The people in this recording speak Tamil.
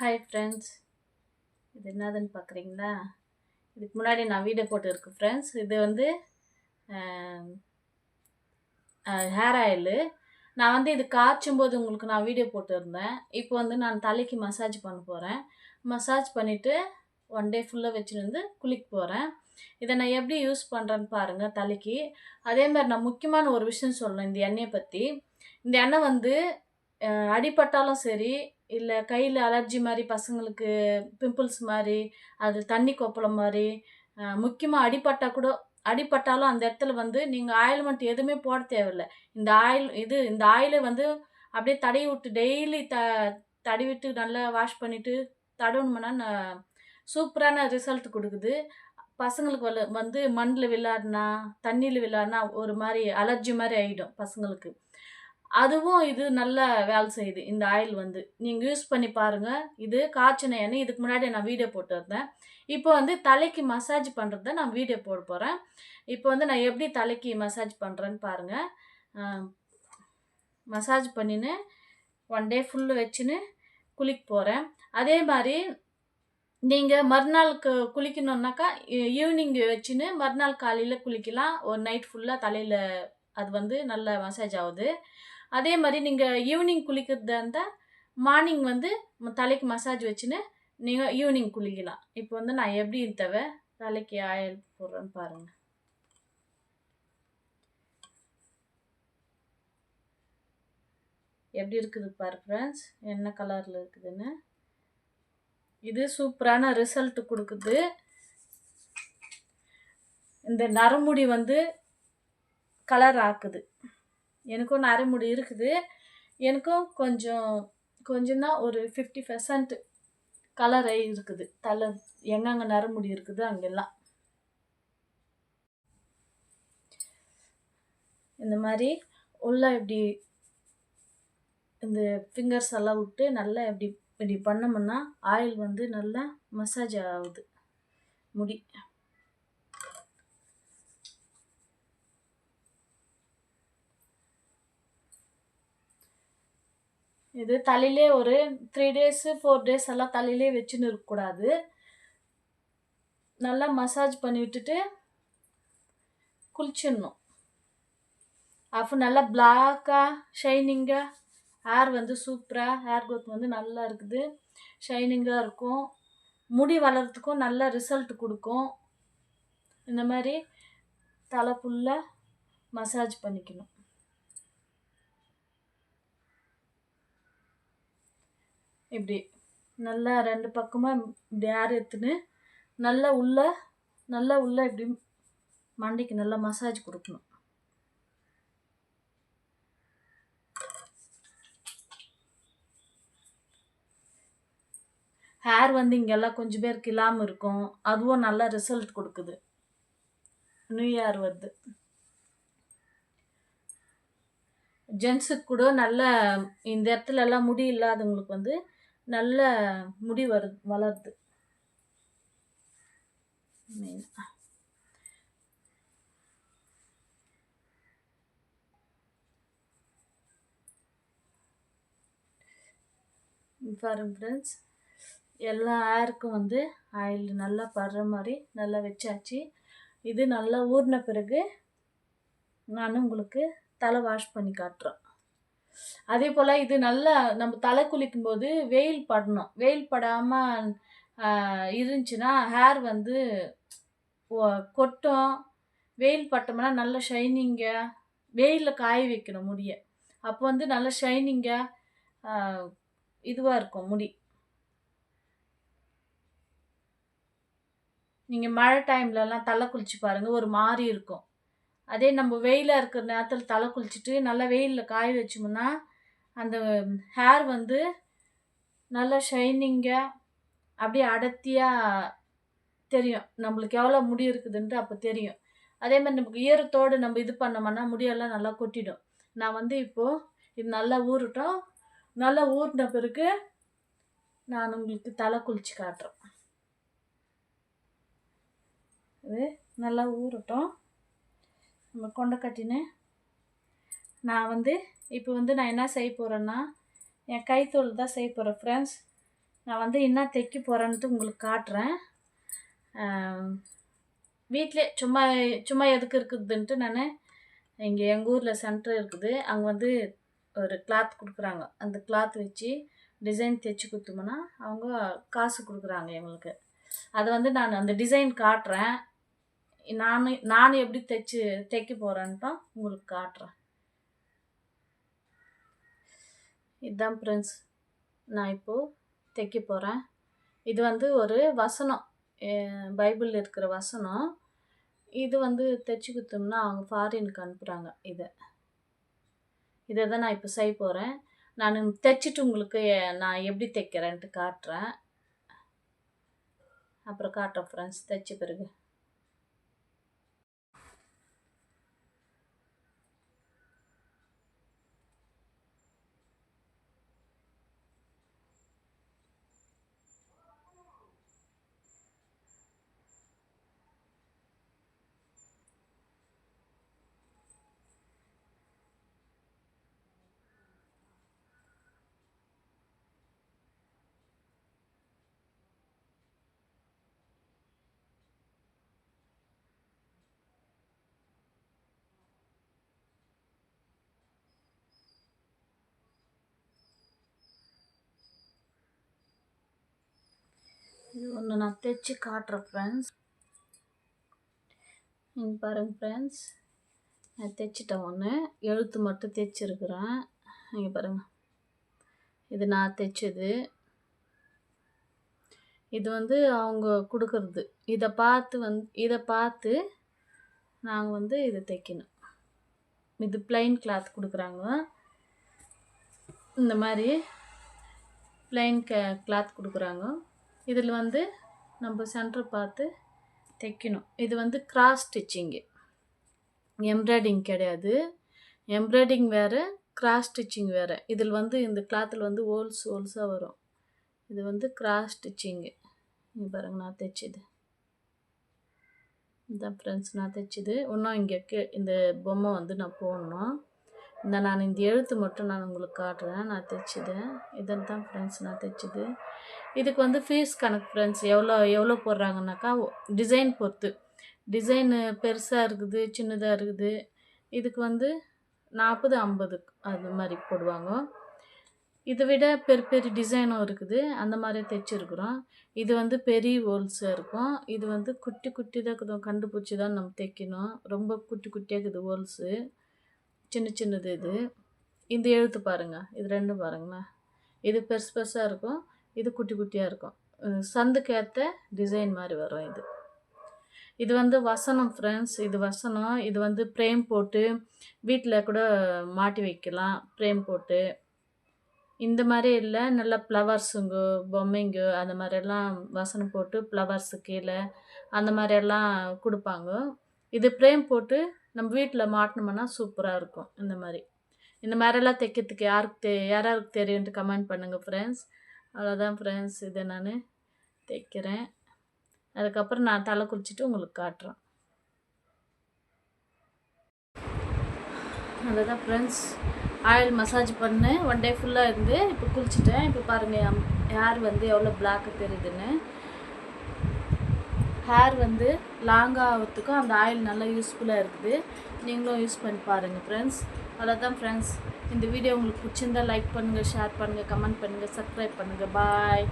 ஹாய் ஃப்ரெண்ட்ஸ் இது என்னதுன்னு பார்க்குறீங்களா? இதுக்கு முன்னாடி நான் வீடியோ போட்டுருக்கேன் ஃப்ரெண்ட்ஸ் இது வந்து ஹேர் ஆயிலு நான் வந்து இது காய்ச்சும் போது உங்களுக்கு நான் வீடியோ போட்டுருந்தேன். இப்போ வந்து நான் தலைக்கு மசாஜ் பண்ண போகிறேன் மசாஜ் பண்ணிவிட்டு ஒன் டே ஃபுல்லாக வச்சுருந்து வந்து குளிக்க போகிறேன் இதை நான் எப்படி யூஸ் பண்ணுறேன்னு பாருங்கள் தலைக்கு. அதே மாதிரி நான் முக்கியமான ஒரு விஷயம் சொல்லணும் இந்த எண்ணெயை பற்றி இந்த எண்ணெய் வந்து அடிப்பட்டாலும் அடிபட்டாலும் சரி இல்லை கையில் அலர்ஜி மாதிரி பசங்களுக்கு பிம்பிள்ஸ் மாதிரி அது தண்ணி கொப்பளம் மாதிரி முக்கியமாக அடிபட்டால் கூட அடிபட்டாலும் அந்த இடத்துல வந்து நீங்கள் ஆயில்மெண்ட் எதுவுமே போட தேவையில்லை. இந்த ஆயில் இது இந்த ஆயிலை வந்து அப்படியே தடவி விட்டு டெய்லி த தடவிட்டு நல்லா வாஷ் பண்ணிவிட்டு தடவணுமுன்னா நான் சூப்பரான ரிசல்ட் கொடுக்குது. பசங்களுக்கு வந்து மண்ணில் விளாட்னா தண்ணியில் விளையாடினா ஒரு மாதிரி அலர்ஜி மாதிரி ஆகிடும் பசங்களுக்கு. அதுவும் இது நல்ல வேலை செய்யுது. இந்த ஆயில் வந்து. நீங்கள் யூஸ் பண்ணி பாருங்கள் இது காய்ச்சின எண்ணெய். இதுக்கு முன்னாடி நான் வீடியோ போட்டுருந்தேன் இப்போ வந்து தலைக்கு மசாஜ் பண்ணுறத நான் வீடியோ போட போகிறேன் இப்போ வந்து நான் எப்படி தலைக்கு மசாஜ் பண்ணுறேன்னு பாருங்கள் மசாஜ் பண்ணின்னு ஒன் டே ஃபுல்லு வச்சுன்னு குளிக்க போகிறேன் அதே மாதிரி நீங்கள் மறுநாளுக்கு குளிக்கணுன்னாக்கா ஈவினிங் வச்சுன்னு மறுநாள் காலையில் குளிக்கலாம். ஒரு நைட் ஃபுல்லாக தலையில் அது வந்து நல்ல மசாஜ் ஆகுது. அதே மாதிரி நீங்கள் ஈவினிங் குளிக்கிறதா இருந்தால் மார்னிங் வந்து தலைக்கு மசாஜ் வச்சுன்னு நீங்கள் ஈவினிங் குளிக்கலாம். இப்போ வந்து நான் எப்படி தேவை தலைக்கு ஆயில் போடுறேன்னு பாருங்கள் எப்படி இருக்குது பாரு ஃப்ரெண்ட்ஸ் என்ன கலரில் இருக்குதுன்னு? இது சூப்பரான ரிசல்ட் கொடுக்குது. இந்த நரமுடி வந்து கலர் ஆக்குது. எனக்கும் நரமுடி இருக்குது. எனக்கும் கொஞ்சம் கொஞ்சம் தான் ஒரு ஃபிஃப்டி பெர்சன்ட் கலர் இருக்குது. தலை எங்கெங்கே நரமுடி இருக்குது அங்கெல்லாம். இந்த மாதிரி உள்ள இப்படி இந்த ஃபிங்கர்ஸ் எல்லாம் விட்டு நல்லா இப்படி இப்படி பண்ணோம்னா ஆயில் வந்து நல்லா மசாஜ் ஆகுது. முடி. இது தலையிலே ஒரு த்ரீ டேஸு ஃபோர் டேஸ் எல்லாம் தலையிலே வச்சுன்னு இருக்கக்கூடாது. நல்லா மசாஜ் பண்ணி விட்டுட்டு குளிச்சிடணும். அப்போ நல்லா பிளாக்காக ஷைனிங்காக ஹேர் வந்து சூப்பராக ஹேர் க்ரோத் வந்து நல்லா இருக்குது. ஷைனிங்காக இருக்கும். முடி வளர்கிறதுக்கும் நல்ல ரிசல்ட் கொடுக்கும். இந்த மாதிரி தலை ஃபுல்லாக மசாஜ் பண்ணிக்கணும். இப்படி நல்லா ரெண்டு பக்கமாக இப்படி ஏர் எடுத்துன்னு நல்லா உள்ள நல்லா உள்ள இப்படி மண்டைக்கு நல்லா மசாஜ் கொடுக்கணும். ஹேர் வந்து இங்கெல்லாம் கொஞ்சம் பேருக்கு இல்லாமல் இருக்கும். அதுவும் நல்லா ரிசல்ட் கொடுக்குது. நியூ இயர் வருது. ஜென்ஸுக்கு கூட நல்ல இந்த இடத்துல எல்லாம் முடி இல்லாதவங்களுக்கு வந்து நல்ல முடி வரு வளருது. பாருங்க ஃப்ரெண்ட்ஸ் எல்லா ஹேருக்கும் வந்து ஆயில் நல்லா படுற மாதிரி நல்லா வச்சாச்சு. இது நல்லா ஊறின பிறகு நான் உங்களுக்கு தலை வாஷ் பண்ணி காட்டுறேன் அதே போல் இது நல்லா நம்ம தலை குளிக்கும் போது வெயில் படணும். வெயில் படாமல் இருந்துச்சுன்னா ஹேர் வந்து கொட்டும். வெயில் பட்டோம்னா நல்ல ஷைனிங்காக வெயிலில் காய வைக்கணும் முடிய. அப்போ வந்து நல்ல ஷைனிங்காக இதுவாக இருக்கும் முடி. நீங்கள் மழை டைம்லலாம் தலை குளிச்சு பாருங்கள் ஒரு மாதிரி இருக்கும். அதே நம்ம வெயிலாக இருக்கிற நேரத்தில் தலை குளிச்சுட்டு நல்லா வெயிலில் காய வச்சோம்னா அந்த ஹேர் வந்து நல்லா ஷைனிங்காக அப்படியே அடர்த்தியாக தெரியும். நம்மளுக்கு எவ்வளோ முடி இருக்குதுன்ட்டு அப்போ தெரியும். அதே மாதிரி நமக்கு ஈரத்தோடு நம்ம இது பண்ணோம்னா முடியெல்லாம் நல்லா கொட்டிடும். நான் வந்து இப்போது இது நல்லா ஊறட்டும். நல்லா ஊறின பிறகு நான் உங்களுக்கு தலை குளிச்சு காட்டுறேன். இது நல்லா ஊறட்டும். நம்ம கொண்டை கட்டின்னு நான் வந்து இப்போ வந்து நான் என்ன செய்ய போகிறேன்னா என் கைத்தோல் தான் செய்ய போகிறேன் ஃப்ரெண்ட்ஸ் நான் வந்து என்ன தைக்க போகிறேன்ட்டு உங்களுக்கு காட்டுறேன். வீட்டிலே சும்மா சும்மா எதுக்கு இருக்குதுன்ட்டு நான் இங்கே எங்கள் ஊரில் சென்டர் இருக்குது. அங்கே வந்து ஒரு கிளாத் கொடுக்குறாங்க. அந்த கிளாத் வச்சு டிசைன் தைச்சி கொடுத்தோம்னா அவங்க காசு கொடுக்குறாங்க எங்களுக்கு. அதை வந்து நான் அந்த டிசைன் காட்டுறேன். நான் நான் எப்படி தைச்சு தைக்க போகிறேன்ட்டு உங்களுக்கு காட்டுறேன். இதுதான் ஃப்ரெண்ட்ஸ் நான் இப்போது தைக்க போகிறேன் இது வந்து ஒரு வசனம் பைபிளில் இருக்கிற வசனம். இது வந்து தைச்சி கொடுத்தோம்னா அவங்க ஃபாரினுக்கு அனுப்புகிறாங்க இதை. இதை தான் நான் இப்போ செய்ய போகிறேன் நான் தைச்சிட்டு உங்களுக்கு நான் எப்படி தைக்கிறேன்ட்டு காட்டுறேன். அப்புறம் காட்டுறேன் ஃப்ரெண்ட்ஸ் தைச்ச பிறகு. இது ஒன்று நான் தைச்சி காட்டுறேன் ஃப்ரெண்ட்ஸ் இங்கே பாருங்கள் ஃப்ரெண்ட்ஸ் நான் தைச்சிட்டேன் ஒன்று எழுத்து மட்டும் தைச்சிருக்கிறேன் இங்கே பாருங்கள் இது நான் தைச்சது இது வந்து அவங்க கொடுக்கறது. இதை பார்த்து வந்து இதை பார்த்து நாங்கள் வந்து இதை தைக்கணும் இது பிளைன் கிளாத் கொடுக்குறாங்க. இந்த மாதிரி பிளைன் க கிளாத் கொடுக்குறாங்க. இதில் வந்து நம்ம சென்டர் பார்த்து தைக்கணும். இது வந்து கிராஸ் ஸ்டிச்சிங்கு எம்ப்ராய்டிங் கிடையாது. எம்ப்ராய்டிங் வேறு கிராஸ் ஸ்டிச்சிங் வேறு. இதில் வந்து இந்த கிளாத்தில் வந்து ஹோல்ஸ் ஹோல்ஸாக வரும். இது வந்து கிராஸ் ஸ்டிச்சிங்கு இங்கே பாருங்க நான் தைச்சது. இதான் ஃப்ரெண்ட்ஸ் நான் தைச்சிது. இன்னும் இங்கே கே இந்த பொம்மை வந்து நான் போடணும். இந்த நான் இந்த எழுத்து மட்டும் நான் உங்களுக்கு காட்டுறேன். நான் தைச்சது. இதான் தான் ஃப்ரெண்ட்ஸ் நான் தைச்சிது. இதுக்கு வந்து ஃபீஸ் கணக்கு ஃப்ரெண்ட்ஸ் எவ்வளோ எவ்வளோ போடுறாங்கனாக்கா டிசைன் பொறுத்து. டிசைனு பெருசாக இருக்குது சின்னதாக இருக்குது. இதுக்கு வந்து நாற்பது ஐம்பது அது மாதிரி போடுவாங்க. இதை விட பெரிய பெரிய டிசைனும் இருக்குது. அந்த மாதிரி தைச்சிருக்குறோம். இது வந்து பெரிய ஹோல்ஸாக இருக்கும். இது வந்து குட்டி குட்டி தான் இருக்குது. கண்டுபிடிச்சி தான் நம்ம தைக்கணும். ரொம்ப குட்டி குட்டியாக இருக்குது ஹோல்ஸு சின்ன சின்னது இது. இந்த எழுத்து பாருங்கள் இது ரெண்டும் பாருங்களேன் இது பெருசு பெருசாக இருக்கும். இது குட்டி குட்டியாக இருக்கும். சந்துக்கு ஏற்ற டிசைன் மாதிரி வரும் இது. இது வந்து வசனம் ஃப்ரெண்ட்ஸ் இது வசனம். இது வந்து ப்ரேம் போட்டு வீட்டில் கூட மாட்டி வைக்கலாம். ஃப்ரேம் போட்டு. இந்த மாதிரி இல்லை. நல்லா ஃப்ளவர்ஸுங்கோ பொம்மைங்கோ அந்த மாதிரியெல்லாம் வசனம் போட்டு ஃப்ளவர்ஸு கீழே அந்த மாதிரியெல்லாம் கொடுப்பாங்க. இது ப்ரேம் போட்டு நம்ம வீட்டில் மாட்டினோம்னா சூப்பராக இருக்கும் இந்த மாதிரி. இந்த மாதிரிலாம் தைக்கிறதுக்கு யாருக்கு தெ யாராருக்கு தெரியும்ட்டு கமெண்ட் பண்ணுங்கள் ஃப்ரெண்ட்ஸ் அவ்வளோதான் ஃப்ரெண்ட்ஸ் இதை நான் தைக்கிறேன். அதுக்கப்புறம் நான் தலை குளிச்சுட்டு உங்களுக்கு காட்டுறேன். அவ்வளோதான் ஃப்ரெண்ட்ஸ் ஆயில் மசாஜ் பண்ணேன். ஒன் டே ஃபுல்லாக இருந்து இப்போ குளிச்சுட்டேன். இப்போ பாருங்கள் ஹேர் வந்து எவ்வளோ பிளாக்கு தெரியுதுன்னு. ஹேர் வந்து லாங்காக ஆகிறதுக்கும் அந்த ஆயில் நல்லா யூஸ்ஃபுல்லாக இருக்குது. நீங்களும் யூஸ் பண்ணி பாருங்கள் ஃப்ரெண்ட்ஸ் அவ்வளோதான் ஃப்ரெண்ட்ஸ் இந்த வீடியோ உங்களுக்கு பிடிச்சிருந்தா லைக் பண்ணுங்கள் ஷேர் பண்ணுங்கள் கமெண்ட் பண்ணுங்கள் சப்ஸ்கிரைப் பண்ணுங்கள் பாய்